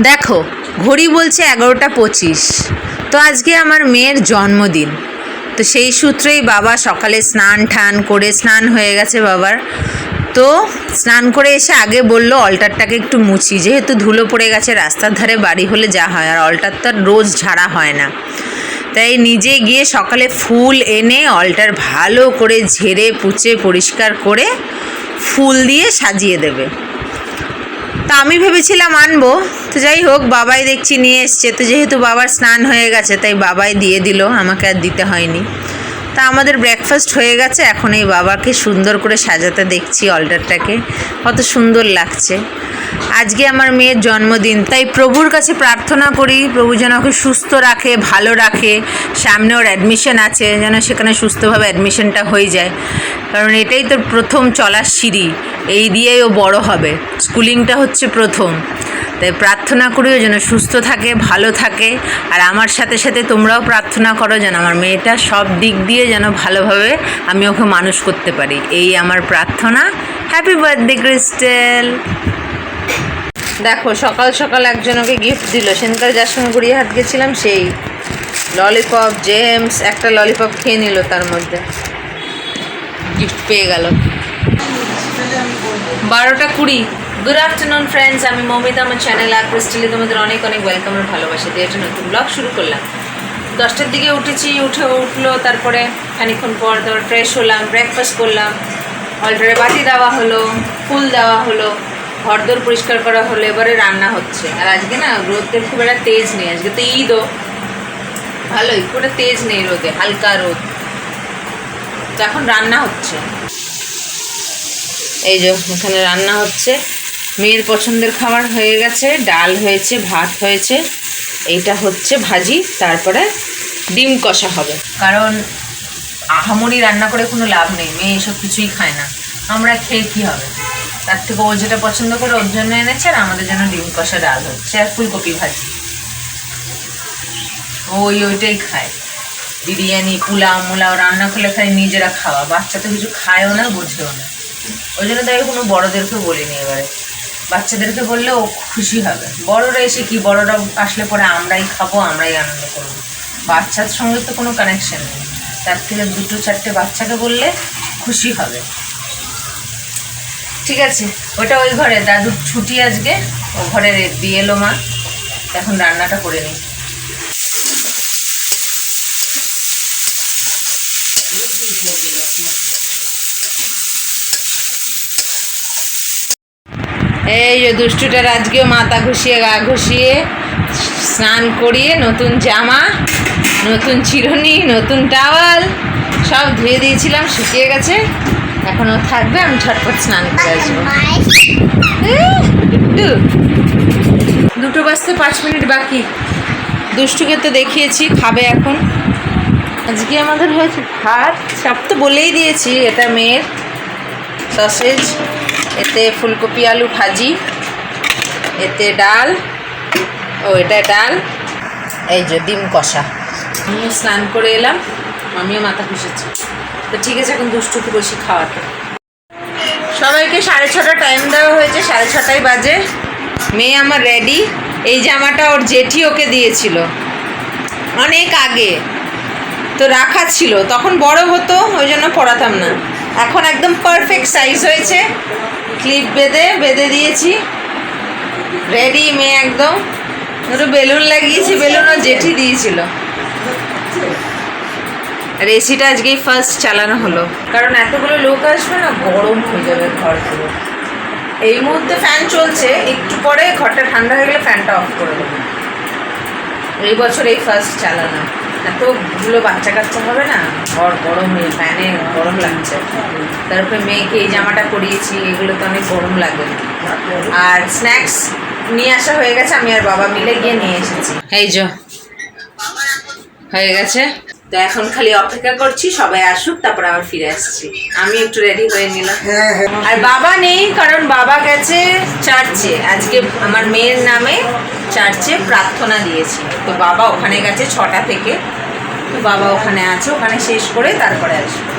দেখো, ঘড়ি বলছে এগারোটা পঁচিশ। তো আজকে আমার মেয়ের জন্মদিন। তো সেই সূত্রেই বাবা সকালে স্নান টান করে স্নান হয়ে গেছে বাবার। তো স্নান করে এসে আগে বলল, অল্টারটাকে একটু মুছি। যেহেতু ধুলো পড়ে গেছে, রাস্তার ধারে বাড়ি হলে যা হয়, আর অল্টার তো রোজ ঝাড়া হয় না। তাই নিজে গিয়ে সকালে ফুল এনে অল্টার ভালো করে ঝেড়ে, পুচে, পরিষ্কার করে ফুল দিয়ে সাজিয়ে দেবে। তা আমি ভেবেছিলাম আনব। তো যাই হোক, বাবাই দেখছি নিয়ে এসছে। তো যেহেতু বাবার স্নান হয়ে গেছে, তাই বাবাই দিয়ে দিল। আমাকে আর দিতে হয়নি। তা আমাদের ব্রেকফাস্ট হয়ে গেছে, এখন এই বাবাকে সুন্দর করে সাজাতে দেখছি অল্টারটাকে। কত সুন্দর লাগছে। আজকে আমার মেয়ের জন্মদিন, তাই প্রভুর কাছে প্রার্থনা করি, প্রভু যেন ওকে সুস্থ রাখে, ভালো রাখে, সামনে ওর অ্যাডমিশন আছে, যেন সেখানে সুস্থভাবে অ্যাডমিশনটা হয়ে যায়। কারণ এটাই তোর প্রথম চলার সিঁড়ি, এই দিয়েই ও বড় হবে। স্কুলিংটা হচ্ছে প্রথম। তাই প্রার্থনা করিও যেন সুস্থ থাকে, ভালো থাকে। আর আমার সাথে সাথে তোমরাও প্রার্থনা করো যেন আমার মেয়েটা সব দিক দিয়ে যেন ভালোভাবে আমি ওকে মানুষ করতে পারি। এই আমার প্রার্থনা। হ্যাপি বার্থডে ক্রিস্টেল দেখো, সকাল সকাল একজন ওকে গিফট দিল। সেদিনকার যার সঙ্গে গড়িয়ে হাত গেছিলাম, সেই ললিপপ জেমস একটা ললিপপ খেয়ে নিল তার মধ্যে। গিফট পেয়ে গেল। বারোটা কুড়ি। গুড আফটারনুন ফ্রেন্ডস আমি মমিতা, আমার চ্যানেল আর ক্রিস্টালি তোমাদের অনেক অনেক ওয়েলকাম আর ভালোবাসা দিয়ে একটা নতুন ব্লগ শুরু করলাম। দশটার দিকে উঠেছি, উঠে উঠল, তারপরে খানিক্ষণ পর তারপর ফ্রেশ হলাম ব্রেকফাস্ট করলাম অল্টারে বাতি দেওয়া হলো, ফুল দেওয়া হলো, ঘরদোর পরিষ্কার করা হলো, এবারে রান্না হচ্ছে। আর আজকে না রোদের খুব একটা তেজ নেই, আজকে তো ঈদও ভালোই, খুব একটা তেজ নেই রোদে, হালকা রোদ। তো এখন রান্না হচ্ছে। এই যে, এখানে রান্না হচ্ছে। মেয়ের পছন্দের খাবার হয়ে গেছে, ডাল হয়েছে, ভাত হয়েছে। এইটা হচ্ছে ভাজি, তারপরে ডিম কষা হবে। কারণ আহামরি রান্না করে কোনো লাভ নেই, মেয়ে এসব কিছুই খায় না। আমরা খেয়ে কী হবে? তার থেকে ও যেটা পছন্দ করে ওর জন্য এনেছে আর আমাদের জন্য ডিম কষা ডাল হচ্ছে আর ফুলকপি ভাজি। ওই ওইটাই খায়। বিরিয়ানি, পোলাও, মোলাও রান্না করলে খাই নিজেরা খাওয়া। বাচ্চা তো কিছু খায়ও না, বোঝেও না। ওই জন্য তাই কোনো বড়োদেরকে বলিনি এবারে। বাচ্চাদেরকে বললে ও খুশি হবে। বড়রা এসে কি, বড়রা আসলে পরে আমরাই খাব, আমরাই আনন্দ করব? বাচ্চার সঙ্গে তো কোনো কানেকশন নেই। তার থেকে দুটো, চারটে বাচ্চাকে বললে খুশি হবে। ঠিক আছে, ওটা ওই ঘরে। দাদুর ছুটি আজকে, ও ঘরে দিয়ে এলো মা। এখন রান্নাটা করে নিই এই দুষ্টুটার আজকেও মাথা ঘুষিয়ে, গা ঘুষিয়ে স্নান করিয়ে নতুন জামা, নতুন চিরুনি, নতুন টাওয়াল, সব ধুয়ে দিয়েছিলাম, শুকিয়ে গেছে। এখনও থাকবে, আমি ঝটপট স্নান করে আসব। দুটো বাজতে পাঁচ মিনিট বাকি। দুষ্টুকে তো দেখিয়েছি, খাবে এখন। আজকে আমাদের হয়েছে ভাত, সব তো বলেই দিয়েছি, এটা মেয়ের সসেজ এতে ফুলকপি, আলু ভাজি, এতে ডাল, ও, এটা ডাল। এই যে ডিম কষা। আমিও স্নান করে এলাম, আমিও মাথা খুশেছি তো ঠিক আছে, এখন দুষ্টুকে বসি খাওয়াতে। সবাইকে সাড়ে ছটা টাইম দেওয়া হয়েছে, সাড়ে ছটাই বাজে। মেয়ে আমার রেডি এই জামাটা ওর জেঠি ওকে দিয়েছিল। অনেক আগে। তো রাখা ছিল। তখন বড় হতো, ওই জন্য পড়াতাম না। এখন একদম পারফেক্ট সাইজ হয়েছে। ক্লিপ বেঁধে বেঁধে দিয়েছি। রেডি মেয়ে একদম। দুটো বেলুন লাগিয়েছি বেলুনও জেঠি দিয়েছিল। আর এসিটা আজকেই ফার্স্ট চালানো হলো। কারণ এতগুলো লোক আসবে না, গরম হয়ে যাবে ঘর এই মুহূর্তে ফ্যান চলছে, একটু পরে ঘরটা ঠান্ডা হয়ে গেলে ফ্যানটা অফ করে দেবো। এই বছর এই ফার্স্ট চালানো। এতগুলো বাচ্চা কাচ্চা হবে না? ঘর গরম হয়ে, ফ্যানে গরম লাগছে। তারপরে মেয়েকে এই জামাটা পরিয়েছি, এগুলো তো অনেক গরম লাগে। আর স্ন্যাক্স নিয়ে আসা হয়ে গেছে, আমি আর বাবা মিলে গিয়ে নিয়ে এসেছি। এই যো। হয়ে গেছে? তো এখন খালি অপেক্ষা করছি সবাই আসুক তারপর আবার ফিরে আসছি। আমি একটু রেডি হয়ে নিলাম। আর বাবা নেই কারণ বাবা গেছে চার্চে। আজকে আমার মেয়ের নামে চার্চে প্রার্থনা দিয়েছি। তো বাবা ওখানে গেছে ছটা থেকে। তো বাবা ওখানে আছে ওখানে শেষ করে তারপরে আসবে।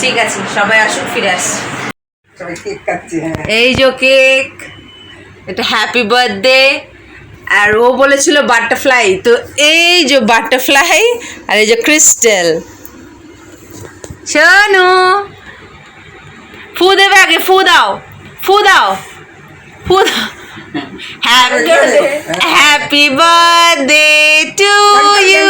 ঠিক আছে সবাই আসুক ফিরে আসছি। হ্যাঁ। এই যে কেক এটা হ্যাপি বার্থডে আর ও বলেছিল বাটারফ্লাই। তো এই যে বাটারফ্লাই আর এই যে ক্রিস্টেল। শোনো। ফু দেবে আগে ফু দাও ফু দাও ফু দাও। হ্যাপি বার্থডে টু ইউ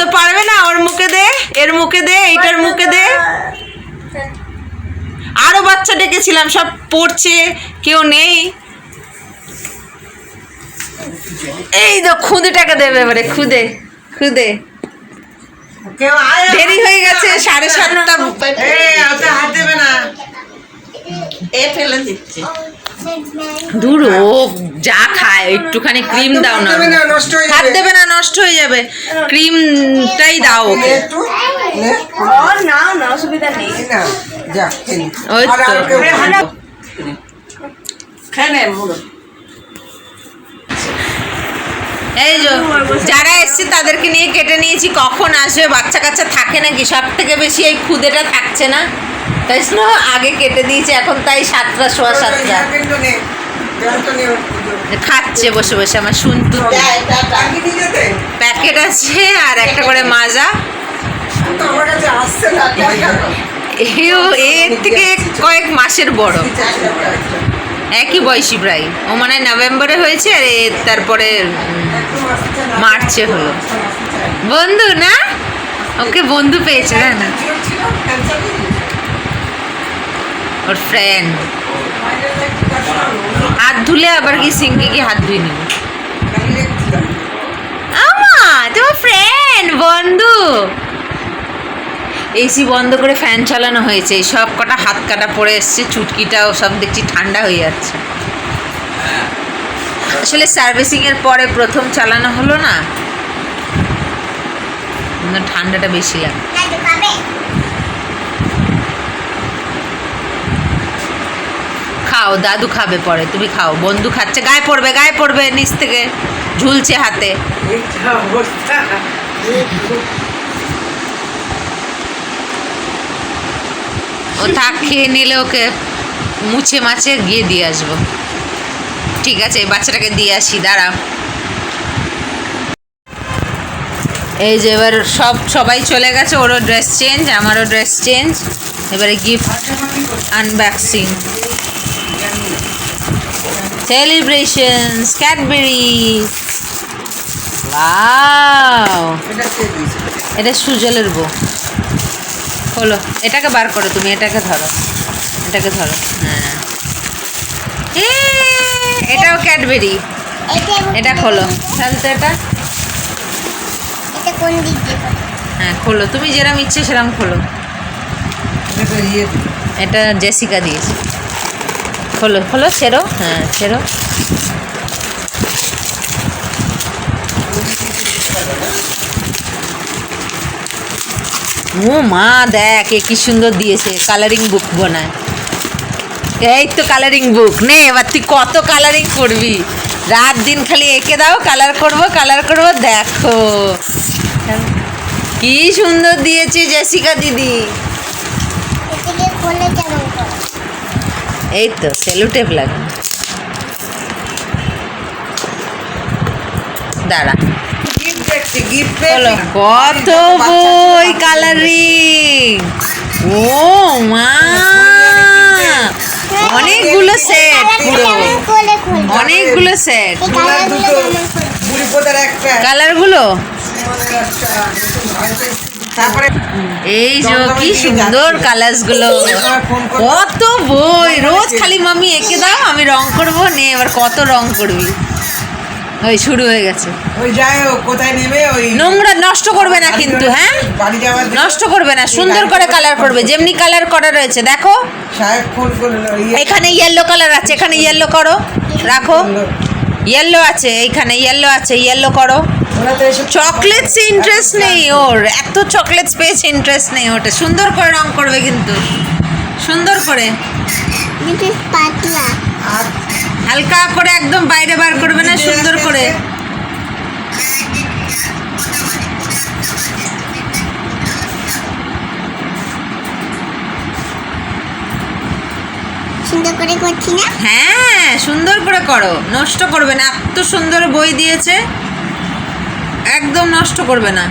ও তো পারবে না ওর মুখে দে এর মুখে দে এইটার মুখে দে আরও বাচ্চা ডেকেছিলাম সব পড়ছে কেউ নেই এই তো খুদেটাকে দেবে এবারে খুদে খুদে দেরি হয়ে গেছে সাড়ে সাতটা হাত দেবে না এ ফেলে দিচ্ছে। দূর ও যা খায় একটুখানি ক্রিম দাও না। দেবে না, নষ্ট হয়ে হাত যাবে। দেবে না নষ্ট হয়ে যাবে। ক্রিমটাই দাও ওকে। একটু নে। ওর নাও না অসুবিধা নেই। এই ওই তো। এই যারা এসছে তাদেরকে নিয়ে কেটে নিয়েছি কখন আসবে? বাচ্চা কাচ্চা থাকে নাকি? সব থেকে বেশি এই খুদেটা থাকছে না? তাই জন্য আগে কেটে দিয়েছে এখন তাই সাতটা সোয়া সাতটা। খাচ্ছে বসে বসে আমার শুনতু প্যাকেট আছে আর একটা করে মাজা। এর থেকে কয়েক মাসের বড়। একই বয়সী প্রায়। ও মানে নভেম্বরে হয়েছে আর তারপরে মার্চে হলো। বন্ধু না? ওকে বন্ধু পেয়েছে না? না ওর ফ্রেন্ড হাত ধুলে আবার কি সিঙ্কি কি হাত ধুই নিব আমা, তোমার ফ্রেন্ড বন্ধু। এসি বন্ধ করে ফ্যান চালানো হয়েছে। সব কটা হাত কাটা পড়ে এসছে, চুটকিটাও সব দেখছি ঠান্ডা হয়ে যাচ্ছে। আসলে সার্ভিসিং এর পরে প্রথম চালানো হলো না। ঠান্ডাটা বেশি লাগে। খাও, দাদু খাবে পরে, তুমি খাও। বন্ধু খাচ্ছে, গায়ে পড়বে গায়ে পড়বে নিচ থেকে, ঝুলছে হাতে। ও থাক, খেয়ে নিলে ওকে মুছে মাছে গিয়ে দিয়ে আসব। ঠিক আছে বাচ্চাটাকে দিয়ে আসি দাঁড়াও এই যে এবার সব, সবাই চলে গেছে, ওরও ড্রেস চেঞ্জ, আমারও ড্রেস চেঞ্জ। এবারে গিফট আনবক্সিং সেলিব্রেশনস ক্যাডবেরি এটা সুজলের বউ। হলো এটাকে বার করো তুমি এটাকে ধরো এটাকে ধরো। হ্যাঁ এটাও ক্যাডবেরি এটা খোলো। তাহলে তো এটা? এটা কোন দিক দিয়ে খোলে? হ্যাঁ খোলো। তুমি যেরকম ইচ্ছে সেরকম খোলো। এটা জেসিকা দিয়েছে। খোলো খোলো ছেড়ো। হ্যাঁ ছেড়ো। ও মা, দেখ, এ কি সুন্দর দিয়েছে কালারিং বুক বানায়। এই তো কালারিং বুক নে, এবার তুই কত কালারিং করবি? রাত দিন খালি এঁকে দাও কালার করব কালার করব, দেখো। কি সুন্দর দিয়েছে জেসিকা দিদি এটা দিয়ে খোলে কেমন করে? এই তো সেলুটেপ লাগে দাঁড়া। কত বই কালারিং ও মা অনেকগুলো সেট পুরো? অনেকগুলো সেট কালারগুলো তারপরে এই যে কি সুন্দর কালার্সগুলো। কত বই। রোজ খালি মামি এঁকে দাও আমি রং করব নে এবার কত রং করবি। ওই শুরু হয়ে গেছে। ওই হোক কোথায় নেবে ওই নোংরা নষ্ট করবে না কিন্তু হ্যাঁ? বাড়ি যাওয়ার নষ্ট করবে না সুন্দর করে কালার করবে যেমনি কালার করা রয়েছে দেখো। সাহেব ফোন করল এখানে ইয়েলো কালার আছে এখানে ইয়েলো করো রাখো। ইয়েলো আছে এইখানে ইয়েলো আছে ইয়েলো করো। চকলেটস ইন্টারেস্ট নেই ওর। এত চকলেটস পেয়েছে ইন্টারেস্ট নেই ওটা সুন্দর করে রং করবে কিন্তু। সুন্দর করে। কিন্তু পাতলা। আর হালকা করে একদম বাইরে বার করবে না সুন্দর করে। সুন্দর করে করছি না? হ্যাঁ সুন্দর করে করো। নষ্ট করবে না। এত সুন্দর বই দিয়েছে। একদম নষ্ট করবে না।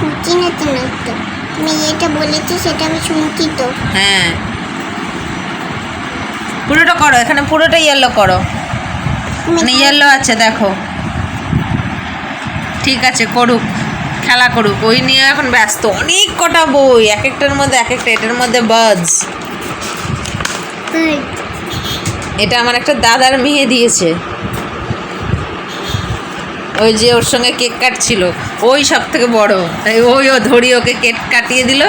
করছি না তো না তো তুমি যেটা বলেছ সেটা আমি শুনছি তো। হ্যাঁ। পুরোটা করো এখানে পুরোটা ইয়েলো করো। মানে ইয়েলো আছে দেখো। ঠিক আছে করুক খেলা করুক। ওই নিয়ে এখন ব্যস্ত। অনেক কটা বই এক একটার মধ্যে এক একটা এটার মধ্যে Good. এটা আমার একটা দাদার মেয়ে দিয়েছে। ওই যে ওর সঙ্গে কেক কাটছিল ওই সব থেকে বড়। তাই ওই ও ধরি ওকে কেক কাটিয়ে দিল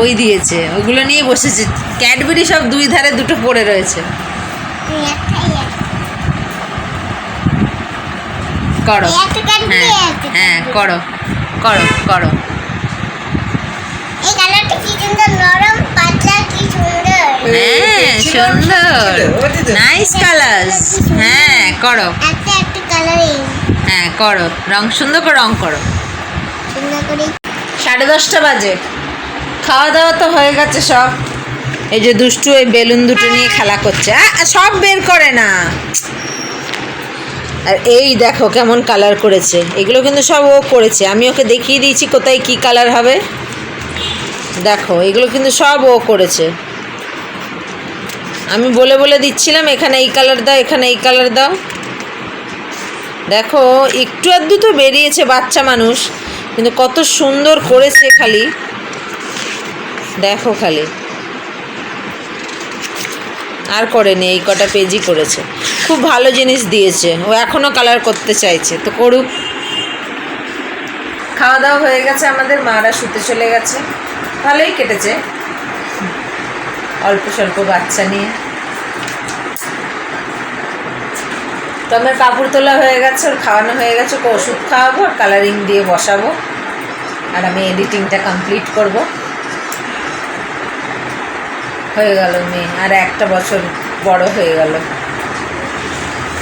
ওই দিয়েছে। ওগুলো নিয়ে বসেছে। ক্যাডবেরি সব দুই ধারে দুটো পড়ে রয়েছে। করো। হ্যাঁ হ্যাঁ করো করো করো। এই কালারটা কি সুন্দর নরম পাতলা কি সুন্দর। হ্যাঁ সুন্দর। নাইস কালার্স হ্যাঁ করো। একটা একটা কালারিং হ্যাঁ করো। রং সুন্দর করে রং করো। সুন্দর করে সাড়ে দশটা বাজে। খাওয়া দাওয়া তো হয়ে গেছে সব। এই যে দুষ্টু ওই বেলুন দুটো নিয়ে খেলা করছে। সব বের করে না। আর এই দেখো কেমন কালার করেছে। এগুলো কিন্তু সব ও করেছে। আমি ওকে দেখিয়ে দিয়েছি কোথায় কি কালার হবে। দেখো এগুলো কিন্তু সব ও করেছে। আমি বলে বলে দিচ্ছিলাম এখানে এই কালার দাও এখানে এই কালার দাও। দেখো, একটু আধটু তো বেরিয়েছে বাচ্চা মানুষ, কিন্তু কত সুন্দর করেছে খালি। দেখো খালি। আর করেনি, এই কটা পেজই করেছে। খুব ভালো জিনিস দিয়েছে, ও এখনও কালার করতে চাইছে, তো করুক। খাওয়া দাওয়া হয়ে গেছে, আমাদের মারা শুতে চলে গেছে। ভালোই কেটেছে। অল্প স্বল্প বাচ্চা নিয়ে। তো আমার কাপড় তোলা হয়ে গেছে, ওর খাওয়ানো হয়ে গেছে, ওকে ওষুধ খাওয়াবো আর কালারিং দিয়ে বসাবো। আর আমি এডিটিংটা কমপ্লিট করব। হয়ে গেল মেয়ে, আর একটা বছর বড় হয়ে গেল।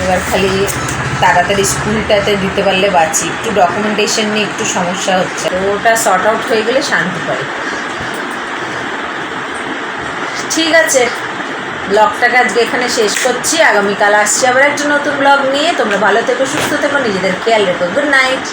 এবার খালি তাড়াতাড়ি স্কুলটাতে দিতে পারলে বাঁচি। একটু ডকুমেন্টেশন নিয়ে একটু সমস্যা হচ্ছে। ওটা শর্ট আউট হয়ে গেলে শান্তি পারে ঠিক আছে। ব্লগটাকে আজকে এখানে শেষ করছি। আগামীকাল আসছি আবার একটা নতুন ব্লগ নিয়ে। তোমরা ভালো থেকো, সুস্থ থেকো, নিজেদের খেয়াল রেখো। Good night